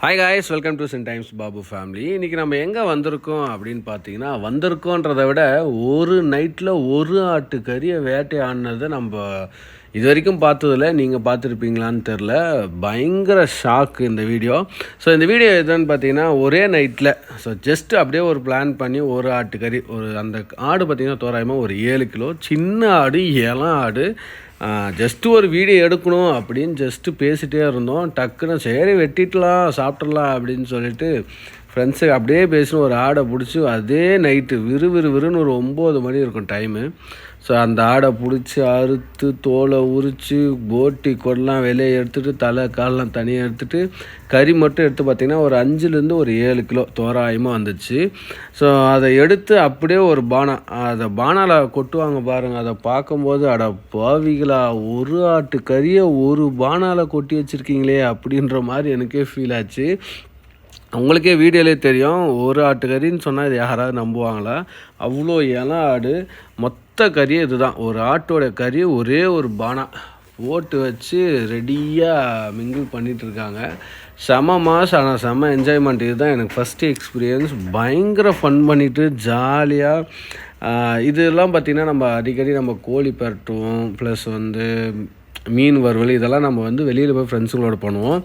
Hi guys welcome to sin times Babu family இன்றைக்கி நம்ம எங்கே வந்திருக்கோம் அப்படின்னு பார்த்தீங்கன்னா வந்திருக்கோன்றதை விட ஒரு நைட்டில் ஒரு ஆட்டு கறியை வேட்டையாடினதை நம்ம இது வரைக்கும் பார்த்ததில்ல. நீங்கள் பார்த்துருப்பீங்களான்னு தெரில பயங்கர ஷாக் இந்த வீடியோ ஸோ இந்த வீடியோ எதுன்னு பார்த்தீங்கன்னா ஒரே நைட்டில் ஸோ ஜஸ்ட் அப்படியே ஒரு பிளான் பண்ணி ஒரு ஆட்டு கறி ஒரு அந்த ஆடு பார்த்திங்கன்னா தோராயமாக ஒரு ஏழு கிலோ சின்ன ஆடு இளம் ஆடு ஜஸ்ட்டு ஒரு வீடியோ எடுக்கணும் அப்படின்னு ஜஸ்ட்டு பேசிகிட்டே இருந்தோம். டக்குன்னு சரி வெட்டிடலாம் சாப்பிட்றலாம் அப்படின்னு சொல்லிட்டு ஃப்ரெண்ட்ஸு அப்படியே பேசினு ஒரு ஆடை பிடிச்சி அதே நைட்டு விறு விறு விறுன்னு ஒரு ஒம்பது மணி இருக்கும் டைமு ஸோ அந்த ஆடை பிடிச்சி அறுத்து தோலை உரித்து போட்டி கொடலாம் வெளியே எடுத்துகிட்டு தலை காலெலாம் தனியாக எடுத்துகிட்டு கறி மட்டும் எடுத்து பார்த்திங்கன்னா ஒரு அஞ்சுலேருந்து ஒரு ஏழு கிலோ தோராயமாக வந்துச்சு. ஸோ அதை எடுத்து அப்படியே ஒரு பானா அதை பானாவில் கொட்டுவாங்க பாருங்கள் அதை பார்க்கும்போது அட பாவிகளா ஒரு ஆட்டு கறியை ஒரு பானாவில் கொட்டி வச்சுருக்கீங்களே அப்படின்ற மாதிரி எனக்கே ஃபீல் ஆச்சு. அவங்களுக்கே வீடியோலே தெரியும் ஒரு ஆட்டு கறின்னு சொன்னால் இது யாராவது நம்புவாங்களா? அவ்வளோ இல ஆடு மொத்த கறியே இதுதான். ஒரு ஆட்டோட கறி ஒரே ஒரு பானா. ஓட்டு வச்சு ரெடியாக மிங்கிள் பண்ணிகிட்டு இருக்காங்க. செம மாஸ் ஆனால் செம என்ஜாய்மெண்ட் இதுதான் எனக்கு ஃபஸ்ட்டு எக்ஸ்பீரியன்ஸ் பயங்கர ஃபன் பண்ணிவிட்டு ஜாலியாக இதெல்லாம் பார்த்திங்கன்னா நம்ம அடிக்கடி நம்ம கோழி பரட்டுவோம் ப்ளஸ் வந்து மீன் வறுவல் இதெல்லாம் நம்ம வந்து வெளியில் போய் ஃப்ரெண்ட்ஸுங்களோட பண்ணுவோம்.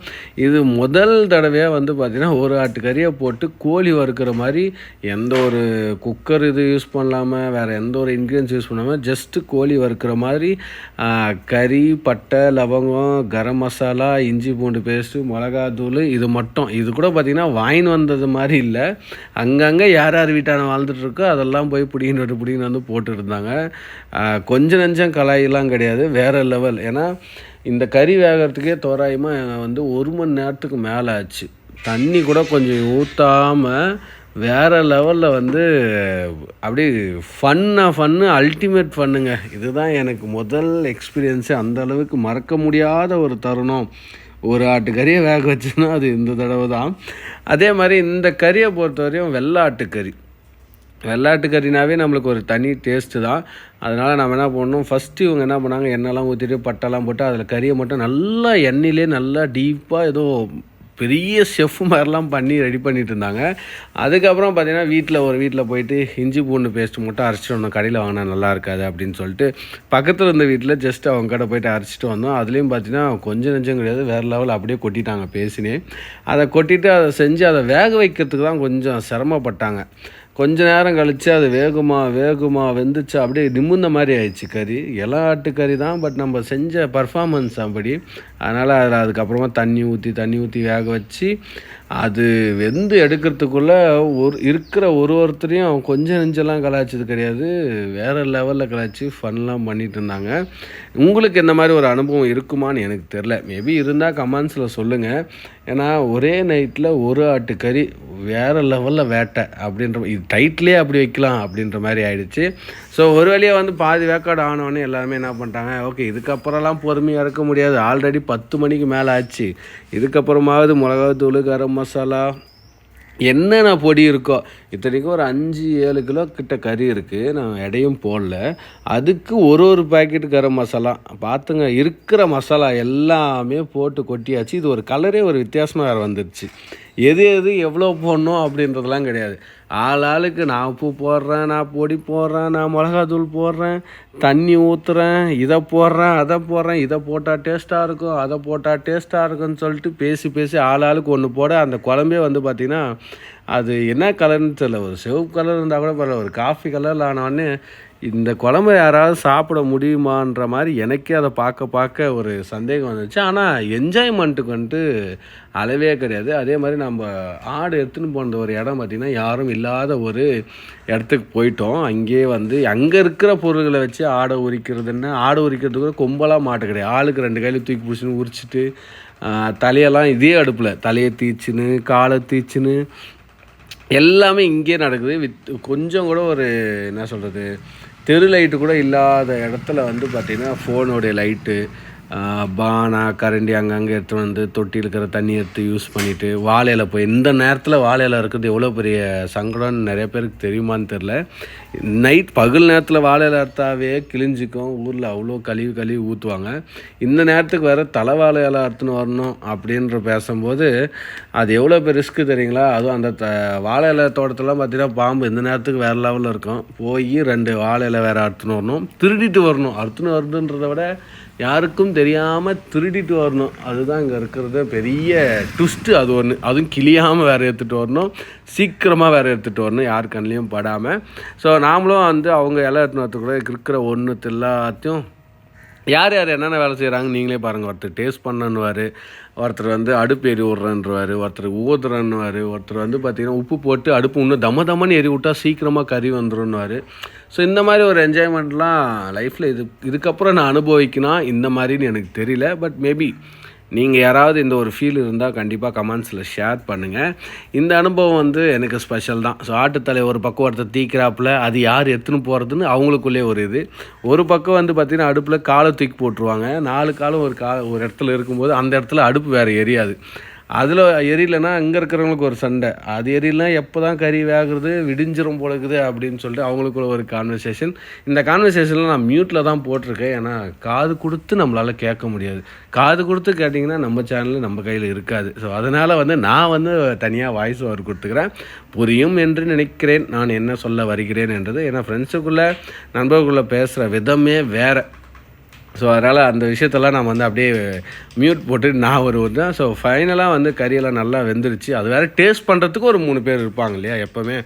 இது முதல் தடவையாக வந்து பார்த்திங்கன்னா ஒரு ஆட்டு கறியை போட்டு கோழி வறுக்கிற மாதிரி எந்த ஒரு குக்கர் இது யூஸ் பண்ணலாமல் வேறு எந்த ஒரு இன்க்ரீடியன்ஸ் யூஸ் பண்ணாமல் ஜஸ்ட்டு கோழி வறுக்கிற மாதிரி கறி பட்டை லவங்கம் கரம் மசாலா இஞ்சி பூண்டு பேஸ்ட்டு மிளகாத்தூள் இது மட்டும். இது கூட பார்த்திங்கன்னா வாயின் வந்தது மாதிரி இல்லை. அங்கங்கே யார் யார் வீட்டான வாழ்ந்துட்டுருக்கோ அதெல்லாம் போய் பிடிங்கிட்டு பிடிங்கிட்டு வந்து போட்டுருந்தாங்க கொஞ்சம் நஞ்சம் கலாயெல்லாம் கிடையாது. வேறு லெவல் ஏன்னா இந்த கறி வேகிறதுக்கே தோராயமாக வந்து ஒரு மணி நேரத்துக்கு மேலே ஆச்சு. தண்ணி கூட கொஞ்சம் ஊற்றாமல் வேறு லெவலில் வந்து அப்படியே ஃபன்னாக ஃபன்னு அல்டிமேட் ஃபன்னுங்க இதுதான் எனக்கு முதல் எக்ஸ்பீரியன்ஸு. அந்த அளவுக்கு மறக்க முடியாத ஒரு தருணம். ஒரு ஆட்டு கறியை வேக வச்சுன்னா அது இந்த தடவை தான் அதே மாதிரி இந்த கறியை பொறுத்தவரையும் வெள்ளாட்டு கறி. வெள்ளாட்டு கறினாவே நம்மளுக்கு ஒரு தனி டேஸ்ட்டு தான். அதனால் நம்ம என்ன பண்ணோம் ஃபஸ்ட்டு இவங்க என்ன பண்ணாங்க? எண்ணெய்லாம் ஊற்றிட்டு பட்டெல்லாம் போட்டு அதில் கறியை மட்டும் நல்லா எண்ணெயிலே நல்லா டீப்பாக ஏதோ பெரிய செஃப் மாதிரிலாம் பண்ணி ரெடி பண்ணிட்டு இருந்தாங்க. அதுக்கப்புறம் பார்த்தீங்கன்னா வீட்டில் ஒரு வீட்டில் போயிட்டு இஞ்சி பூண்டு பேஸ்ட் மட்டும் அரைச்சிட்டு வந்தோம். கடையில் வாங்கினா நல்லா இருக்காது அப்படின்னு சொல்லிட்டு பக்கத்தில் இருந்த வீட்டில் ஜஸ்ட் அவங்க கடை போயிட்டு அரைச்சிட்டு வந்தோம். அதுலேயும் பார்த்தீங்கன்னா கொஞ்சம் நெஞ்சம் கிடையாது வேறு லெவல் அப்படியே கொட்டிட்டாங்க பேசினே. அதை கொட்டிட்டு அதை செஞ்சு அதை வேக வைக்கிறதுக்கு தான் கொஞ்சம் சிரமப்பட்டாங்க. கொஞ்ச நேரம் கழித்து அது வேகுமா வேகுமா வெந்துச்சு அப்படியே நிமிர்ந்த மாதிரி ஆயிடுச்சு கறி. எல்லா ஆட்டு கறி தான் பட் நம்ம செஞ்ச பர்ஃபாமன்ஸ் அப்படி. அதனால் அதில் அதுக்கப்புறமா தண்ணி ஊற்றி தண்ணி ஊற்றி வேக வச்சு அது வெந்து எடுக்கிறதுக்குள்ளே ஒரு இருக்கிற ஒரு ஒருத்தரையும் கொஞ்சம் நெஞ்செல்லாம் கலாய்ச்சது கிடையாது. வேறு லெவலில் கலாய்ச்சி ஃபன்லாம் பண்ணிகிட்டு இருந்தாங்க. உங்களுக்கு இந்த மாதிரி ஒரு அனுபவம் இருக்குமான்னு எனக்கு தெரில மேபி இருந்தால் கமெண்ட்ஸில் சொல்லுங்கள் ஏன்னா ஒரே நைட்டில் ஒரு ஆட்டு கறி வேறு லெவலில் வேட்டை அப்படின்ற இது டைட்லேயே அப்படி வைக்கலாம் அப்படின்ற மாதிரி ஆயிடுச்சு. ஸோ ஒரு வழியாக வந்து பாதி வேக்காடு ஆனவொடனே எல்லாருமே என்ன பண்ணிட்டாங்க? ஓகே இதுக்கப்புறம்லாம் பொறுமையாக இருக்க முடியாது. ஆல்ரெடி பத்து மணிக்கு மேலே ஆச்சு. இதுக்கப்புறமாவது மிளகாத்தூள் கரம் மசாலா என்னென்ன பொடி இருக்கோ இத்தனைக்கும் ஒரு அஞ்சு ஏழு கிலோ கிட்ட கறி இருக்குது நான் எடையும் போடல. அதுக்கு ஒரு ஒரு பேக்கெட் கரம் மசாலா. பார்த்துங்க இருக்கிற மசாலா எல்லாமே போட்டு கொட்டியாச்சு. இது ஒரு கலரே ஒரு வித்தியாசமாக வேறு வந்துடுச்சு எது எது எவ்வளோ போடணும் அப்படின்றதெல்லாம் கிடையாது. ஆள் ஆளுக்கு நான் உப்பு போடுறேன் நான் பொடி போடுறேன் நான் மிளகாத்தூள் போடுறேன் தண்ணி ஊற்றுறேன் இதை போடுறேன் அதை போடுறேன் இதை போட்டால் டேஸ்ட்டாக இருக்கும் அதை போட்டால் டேஸ்ட்டாக இருக்கும்னு சொல்லிட்டு பேசி பேசி ஆள் ஆளுக்கு ஒன்று போட அந்த குழம்பே வந்து பார்த்திங்கன்னா அது என்ன கலர்னு தெரியல. ஒரு சிவப்பு கலர் இருந்தால் கூட பரவாயில்ல. ஒரு காஃபி கலரில் ஆனவொடனே இந்த குழம்பு யாராவது சாப்பிட முடியுமான்ற மாதிரி எனக்கே அதை பார்க்க பார்க்க ஒரு சந்தேகம் வந்துச்சு. ஆனால் என்ஜாய்மெண்ட்டுக்கு வந்துட்டு அளவே கிடையாது. அதே மாதிரி நம்ம ஆடு எடுத்துன்னு போன ஒரு இடம் பார்த்திங்கன்னா யாரும் இல்லாத ஒரு இடத்துக்கு போயிட்டோம். அங்கேயே வந்து அங்கே இருக்கிற பொருள்களை வச்சு ஆடை உரிக்கிறதுன்னு ஆடை உரிக்கிறது கூட கும்பலாக மாட்டு கிடையாது. ஆளுக்கு ரெண்டு கையில் தூக்கி பிடிச்சின்னு உரிச்சிட்டு தலையெல்லாம் இதே அடுப்பில். தலையை தீச்சுன்னு காலை தீச்சுன்னு எல்லாமே இங்கேயே நடக்குது. வித் கொஞ்சம் கூட ஒரு என்ன சொல்கிறது தெரு லைட்டு கூட இல்லாத இடத்துல வந்து பார்த்திங்கன்னா ஃபோனோடைய லைட்டு பானா கரண்டி அங்கங்கே எடுத்து வந்து தொட்டி இருக்கிற தண்ணி எடுத்து யூஸ் பண்ணிவிட்டு வாழையில போய் இந்த நேரத்தில் வாழையில இருக்கிறது எவ்வளோ பெரிய சங்கடம்னு நிறைய பேருக்கு தெரியுமான்னு தெரில நைட் பகல் நேரத்தில் வாழையில அறுத்தாவே கிழிஞ்சிக்கும் ஊரில் அவ்வளோ கழிவு கழிவு ஊற்றுவாங்க இந்த நேரத்துக்கு வேறு தலை வாழையில அறுத்துன்னு வரணும் அப்படின்ற பேசும்போது அது எவ்வளோ பெரிய ரிஸ்க்கு தெரியுங்களா? அதுவும் அந்த த வாழை தோட்டத்தெல்லாம் பார்த்தீங்கன்னா பாம்பு இந்த நேரத்துக்கு வேறு லெவலில் இருக்கும். போய் ரெண்டு வாழை இலை வேறு அறுத்துன்னு வரணும். திருடிட்டு வரணும். அறுத்துன்னு வருதுன்றதை விட யாருக்கும் தெரியாமல் திருடிட்டு வரணும். அதுதான் இங்கே இருக்கிறது. பெரிய ட்விஸ்ட்டு அது ஒன்று அதுவும் கிளியாமல் வேறு எடுத்துகிட்டு வரணும். சீக்கிரமாக வேறு எடுத்துகிட்டு வரணும். யார் கண்ணிலையும் படாமல் ஸோ நாமளும் வந்து அவங்க இலை எடுத்துன்னு வரத்துக்குள்ள இருக்கிற ஒன்று எல்லாத்தையும் யார் யார் என்னென்ன வேலை செய்கிறாங்க நீங்களே பாருங்கள் ஒருத்தர் டேஸ்ட் பண்ணன்னுவார் ஒருத்தர் வந்து அடுப்பு எரி விட்றன்னுவார் ஒருத்தர் ஊதுறன்னுவார் ஒருத்தர் வந்து பார்த்திங்கன்னா உப்பு போட்டு அடுப்பு இன்னும் தம தமன்னு எரி விட்டால் சீக்கிரமாக கறி வந்துடும்னுவார் ஸோ இந்த மாதிரி ஒரு என்ஜாய்மெண்ட்லாம் லைஃப்பில் இது இதுக்கப்புறம் நான் அனுபவிக்கணும் இந்த மாதிரின்னு எனக்கு தெரியல. பட் மேபி நீங்கள் யாராவது இந்த ஒரு ஃபீல் இருந்தால் கண்டிப்பாக கமெண்ட்ஸில் ஷேர் பண்ணுங்கள் இந்த அனுபவம் வந்து எனக்கு ஸ்பெஷல் தான். ஸோ ஆட்டுத்தலை ஒரு பக்கம் ஒருத்தர் தீக்கிறாப்பில் அது யார் எடுத்துன்னு போகிறதுன்னு அவங்களுக்குள்ளே ஒரு இது. ஒரு பக்கம் வந்து பார்த்திங்கன்னா அடுப்பில் காலை தூக்கி போட்டுருவாங்க. நாலு காலம் ஒரு கா ஒரு இடத்துல இருக்கும்போது அந்த இடத்துல அடுப்பு வேறு எரியாது. அதில் எரியலைன்னா இங்கே இருக்கிறவங்களுக்கு ஒரு சண்டை. அது எரியலனா எப்போ தான் கறி வேகிறது விடிஞ்சிரும் போல இருக்குது அப்படின்னு சொல்லிட்டு அவங்களுக்குள்ள ஒரு கான்வர்சேஷன் இந்த கான்வர்சேஷனில் நான் மியூட்டில் தான் போட்டிருக்கேன். ஏன்னா காது கொடுத்து நம்மளால் கேட்க முடியாது. காது கொடுத்து கேட்டிங்கன்னா நம்ம சேனலில் நம்ம கையில் இருக்காது. ஸோ அதனால் வந்து நான் வந்து தனியாக வாய்ஸ் ஓவர் கொடுத்துக்கிறேன். புரியும் என்று நினைக்கிறேன். நான் என்ன சொல்ல வருகிறேன் என்றது. ஏன்னா ஃப்ரெண்ட்ஸுக்குள்ளே நண்பர்களுக்குள்ளே பேசுகிற விதமே வேறு. ஸோ அதனால் அந்த விஷயத்தெல்லாம் நான் வந்து அப்படியே மியூட் போட்டு நான் ஒரு தான். ஸோ ஃபைனலாக வந்து கறியெல்லாம் நல்லா வெந்துருச்சு. அது வேறு டேஸ்ட் பண்ணுறதுக்கு ஒரு மூணு பேர் இருப்பாங்க இல்லையா எப்போவுமே.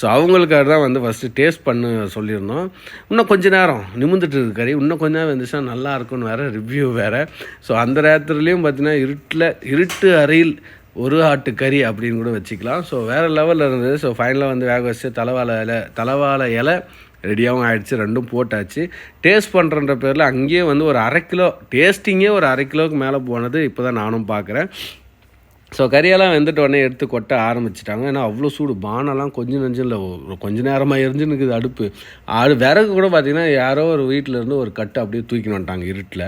ஸோ அவங்களுக்காக தான் வந்து ஃபஸ்ட்டு டேஸ்ட் பண்ண சொல்லியிருந்தோம். இன்னும் கொஞ்ச நேரம் நிமிந்துட்டு இருக்கு கறி. இன்னும் கொஞ்ச நேரம் வெந்துச்சுன்னா நல்லா இருக்கும்னு வேறு ரிவ்யூ வேறு. ஸோ அந்த நேரத்துலேயும் பார்த்தீங்கன்னா இருட்டில் இருட்டு அறையில் ஒரு ஆட்டு கறி அப்படின்னு கூட வச்சுக்கலாம். ஸோ வேறு லெவலில் இருந்தது. ஸோ ஃபைனலாக வந்து வேக வச்சு தலைவாழை இலை தலைவாழை இலை ரெடியாகவும் ஆயிடுச்சு ரெண்டும் போட்டாச்சு. டேஸ்ட் பண்ணுறன்ற பேரில் அங்கேயே வந்து ஒரு அரை கிலோ டேஸ்டிங்கே ஒரு அரை கிலோவுக்கு மேலே போனது இப்போ தான் நானும் பார்க்குறேன் ஸோ கறியெல்லாம் வெந்துட்ட உடனே எடுத்து கொட்ட ஆரம்பிச்சிட்டாங்க. ஏன்னா அவ்வளோ சூடு. பானெல்லாம் கொஞ்சம் நெஞ்சம் இல்லை கொஞ்ச நேரமாக எரிஞ்சு இருக்குது அடுப்பு. ஆடு விறகு கூட பார்த்திங்கன்னா யாரோ ஒரு வீட்டில் இருந்து ஒரு கட்டு அப்படியே தூக்கின்னு வந்துட்டாங்க இருட்டில்.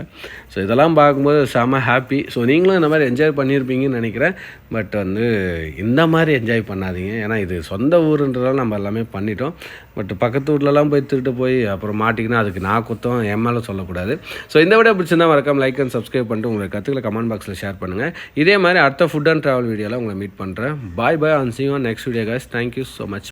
ஸோ இதெல்லாம் பார்க்கும்போது செம ஹாப்பி ஸோ நீங்களும் இந்த மாதிரி என்ஜாய் பண்ணியிருப்பீங்கன்னு நினைக்கிறேன். பட் வந்து இந்த மாதிரி என்ஜாய் பண்ணாதீங்க. ஏன்னா இது சொந்த ஊருன்றதால நம்ம எல்லாமே பண்ணிட்டோம். பட் பக்கத்து வீட்லலாம் போய் திருட்டு போய் அப்புறம் மாட்டிக்கினா அதுக்கு நான் குத்தம் என் மேலே சொல்லக்கூடாது. ஸோ இந்த விட பிடிச்சிருந்தா மறக்காம லைக் அண்ட் சப்ஸ்கிரைப் பண்ணிட்டு உங்களுக்கு கற்றுக்கல கமெண்ட் பாக்ஸில் ஷேர் பண்ணுங்கள் இதே மாதிரி அடுத்த ஃபுட் அண்ட் ட்ராவல் வீடியோவில் உங்களை மீட் பண்ணுறேன் bye bye and see next video guys thank you so much